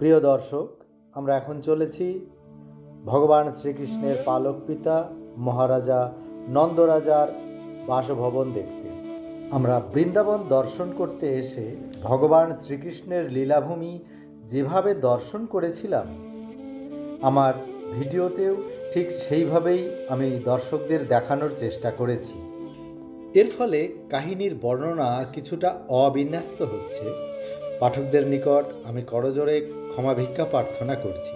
প্রিয় দর্শক, আমরা এখন চলেছি ভগবান শ্রীকৃষ্ণের পালক পিতা মহারাজা নন্দরাজার বাসভবন দেখতে। আমরা বৃন্দাবন দর্শন করতে এসে ভগবান শ্রীকৃষ্ণের লীলাভূমি যেভাবে দর্শন করেছিলাম, আমার ভিডিওতেও ঠিক সেইভাবেই আমি দর্শকদের দেখানোর চেষ্টা করেছি। এর ফলে কাহিনীর বর্ণনা কিছুটা অবিন্যস্ত হচ্ছে। পাঠকদের নিকট আমি করজোরে ক্ষমা ভিক্ষা প্রার্থনা করছি।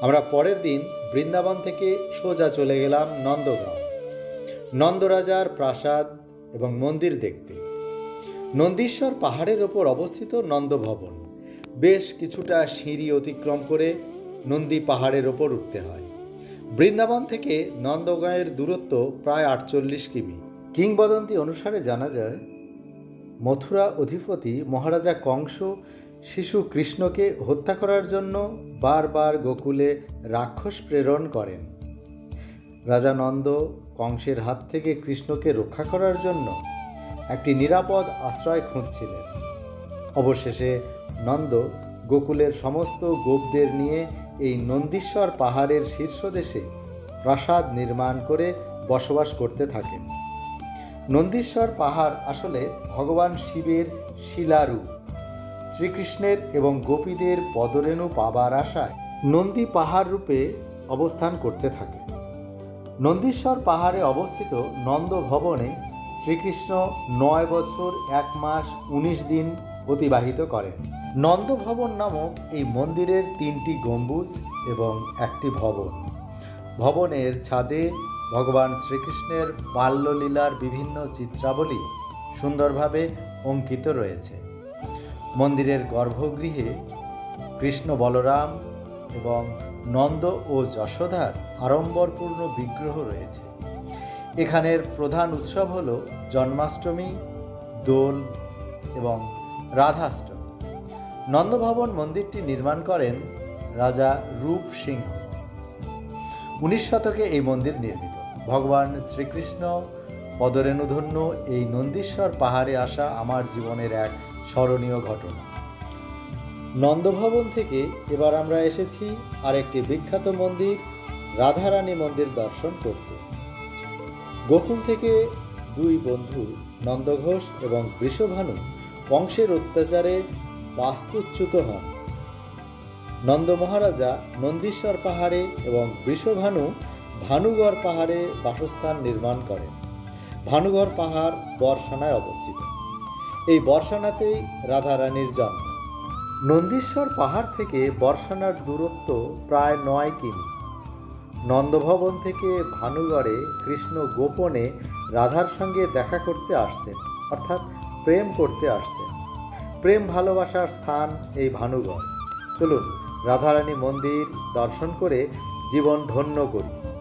আমরা পরের দিন বৃন্দাবন থেকে সোজা চলে গেলাম নন্দগাঁও। নন্দরাজার প্রাসাদ এবং মন্দির দেখতে। নন্দীশ্বর পাহাড়ের ওপর অবস্থিত নন্দভবন। বেশ কিছুটা সিঁড়ি অতিক্রম করে নন্দী পাহাড়ের ওপর উঠতে হয়। বৃন্দাবন থেকে নন্দগাঁয়ের দূরত্ব প্রায় আটচল্লিশ কিমি। কিংবদন্তি অনুসারে জানা যায় মথুরা অধিপতি মহারাজা কংস শিশু কৃষ্ণকে হত্যা করার জন্য বারবার গোকুলে রাক্ষস প্রেরণ করেন। রাজা নন্দ কংসের হাত থেকে কৃষ্ণকে রক্ষা করার জন্য একটি নিরাপদ আশ্রয় খুঁজছিলেন। অবশেষে নন্দ গোকুলের সমস্ত গোপদের নিয়ে এই নন্দীশ্বর পাহাড়ের শীর্ষদেশে প্রাসাদ নির্মাণ করে বসবাস করতে থাকেন। নন্দীশ্বর পাহাড় আসলে ভগবান শিবের শিলারূপ। শ্রীকৃষ্ণের এবং গোপীদের পদরেণু পাবার আশায় নন্দী পাহাড় রূপে অবস্থান করতে থাকে। নন্দীশ্বর পাহাড়ে অবস্থিত নন্দ ভবনে শ্রীকৃষ্ণ নয় বছর এক মাস উনিশ দিন অতিবাহিত করেন। নন্দ ভবন নামক এই মন্দিরের তিনটি গম্বুজ এবং একটি ভবন। ভবনের ছাদে ভগবান শ্রীকৃষ্ণের বাল্যলীলার বিভিন্ন চিত্রাবলী সুন্দরভাবে অঙ্কিত রয়েছে। মন্দিরের গর্ভগৃহে কৃষ্ণ বলরাম এবং নন্দ ও যশোধার আড়ম্বরপূর্ণ বিগ্রহ রয়েছে। এখানের প্রধান উৎসব হল জন্মাষ্টমী, দোল এবং রাধাষ্টমী। নন্দভবন মন্দিরটি নির্মাণ করেন রাজা রূপ সিংহ উনিশ শতকে এই মন্দির নির্মিত। ভগবান শ্রীকৃষ্ণ পদরেণুধন্য এই নন্দীশ্বর পাহাড়ে আসা আমার জীবনের এক স্মরণীয় ঘটনা। নন্দভবন থেকে এবার আমরা এসেছি আরেকটি বিখ্যাত মন্দির, রাধারানী মন্দির দর্শন করতে। গোকুল থেকে দুই বন্ধু, নন্দঘোষ এবং বৃষভানু কংসের অত্যাচারে বাস্তুচ্যুত হন। নন্দ মহারাজা নন্দীশ্বর পাহাড়ে এবং বৃষভানু ভানুগড় পাহাড়ে বাসস্থান নির্মাণ করেন। ভানুগড় পাহাড় বর্ষানায় অবস্থিত। এই বর্ষানাতেই রাধারানীর জন্ম। নন্দীশ্বর পাহাড় থেকে বর্ষানার দূরত্ব প্রায় নয় কিমি। নন্দভবন থেকে ভানুগড়ে কৃষ্ণ গোপনে রাধার সঙ্গে দেখা করতে আসতেন, অর্থাৎ প্রেম করতে আসতেন। প্রেম ভালোবাসার স্থান এই ভানুগড়। চলুন রাধারানী মন্দির দর্শন করে জীবন ধন্য করি।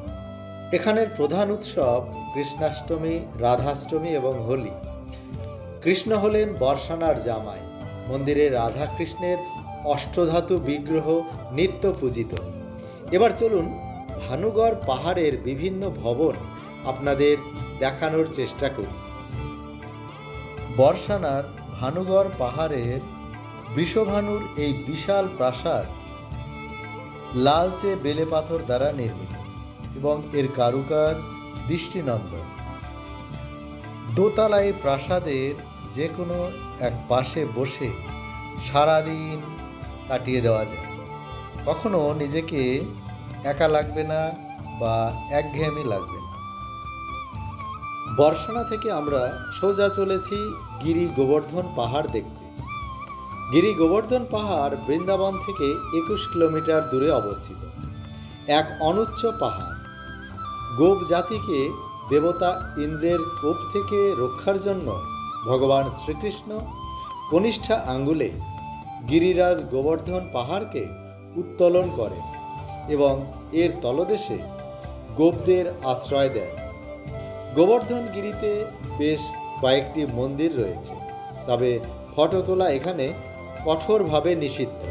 এখানের প্রধান উৎসব কৃষ্ণাষ্টমী, রাধাষ্টমী এবং হোলি। কৃষ্ণ হলেন বর্ষানার জামাই। মন্দিরে রাধা কৃষ্ণের অষ্টধাতু বিগ্রহ নিত্য পূজিত। এবার চলুন ভানুগড় পাহাড়ের বিভিন্ন ভবন আপনাদের দেখানোর চেষ্টা করি। বর্ষানার ভানুগড় পাহাড়ের বৃষভানুর এই বিশাল প্রাসাদ লালচে বেলে পাথর দ্বারা নির্মিত। এবং এর কারুকাজ দৃষ্টিনন্দন। দোতলা এই প্রাসাদের যে কোনো এক পাশে বসে সারাদিন কাটিয়ে দেওয়া যায়। কখনো নিজেকে একা লাগবে না বা একঘেয়েমি লাগবে না। বর্ষানা থেকে আমরা সোজা চলেছি গিরি গোবর্ধন পাহাড় দেখতে। গিরি গোবর্ধন পাহাড় বৃন্দাবন থেকে একুশ কিলোমিটার দূরে অবস্থিত। এক অনুচ্চ পাহাড়। গোপ জাতিকে দেবতা ইন্দ্রের কোপ থেকে রক্ষার জন্য ভগবান শ্রীকৃষ্ণ কনিষ্ঠা আঙ্গুলে গিরিরাজ গোবর্ধন পাহাড়কে উত্তোলন করে এবং এর তলদেশে গোপদের আশ্রয় দেন। গোবর্ধন গিরিতে বেশ কয়েকটি মন্দির রয়েছে, তবে ফটো তোলা এখানে কঠোরভাবে নিষিদ্ধ।